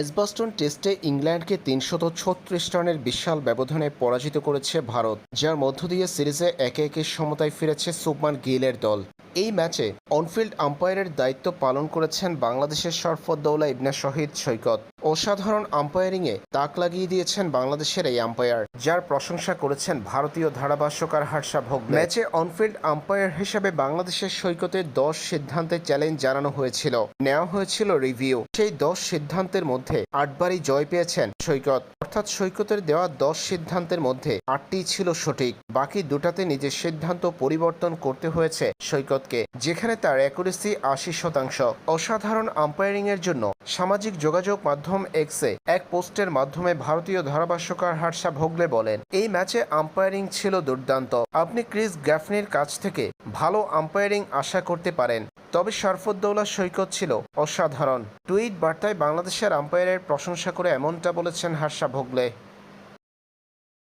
এসবাস্টন টেস্টে ইংল্যান্ডকে তিনশত ছত্রিশ রানের বিশাল ব্যবধানে পরাজিত করেছে ভারত, যার মধ্য দিয়ে সিরিজে একে একে সমতায় ফিরেছে সুবমান গিলের দল। এই ম্যাচে অনফিল্ড আম্পায়ারের দায়িত্ব পালন করেছেন বাংলাদেশের সরফদ্দৌলা ইবনা শহীদ সৈকত। অসাধারণ আম্পায়ারিংয়ে তাক লাগিয়ে দিয়েছেন বাংলাদেশের এই আম্পায়ার, যার প্রশংসা করেছেন ভারতীয় ধারাভাষ্যকার হার্ষা ভোগ ম্যাচে অনফিল্ড আম্পায়ার হিসেবে বাংলাদেশের সৈকতের দশ সিদ্ধান্তে চ্যালেঞ্জ জানানো হয়েছিল। নেওয়া হয়েছিল রিভিউ। সেই দশ সিদ্ধান্তের মধ্যে আটবারই জয় পেয়েছেন সৈকত। অর্থাৎ সৈকতের দেওয়া দশ সিদ্ধান্তের মধ্যে আটটি ছিল সঠিক। বাকি দুটাতে নিজের সিদ্ধান্ত পরিবর্তন করতে হয়েছে সৈকতকে, যেখানে তার অ্যাকুরেসি আশি শতাংশ। অসাধারণ আম্পায়ারিংয়ের জন্য সামাজিক যোগাযোগ মাধ্যম এক্সে এক পোস্টের মাধ্যমে ভারতীয় ধারাভাষ্যকার হার্ষা ভোগলে বলেন, এই ম্যাচে আম্পায়ারিং ছিল দুর্দান্ত। আপনি ক্রিস গ্যাফনির কাছ থেকে ভালো আম্পায়ারিং আশা করতে পারেন। তবে শরফুদ্দৌলা সৈকত ছিল অসাধারণ। টুইট বার্তায় বাংলাদেশের আম্পায়ারের প্রশংসা করে এমনটা বলেছেন হার্ষা ভোগলে।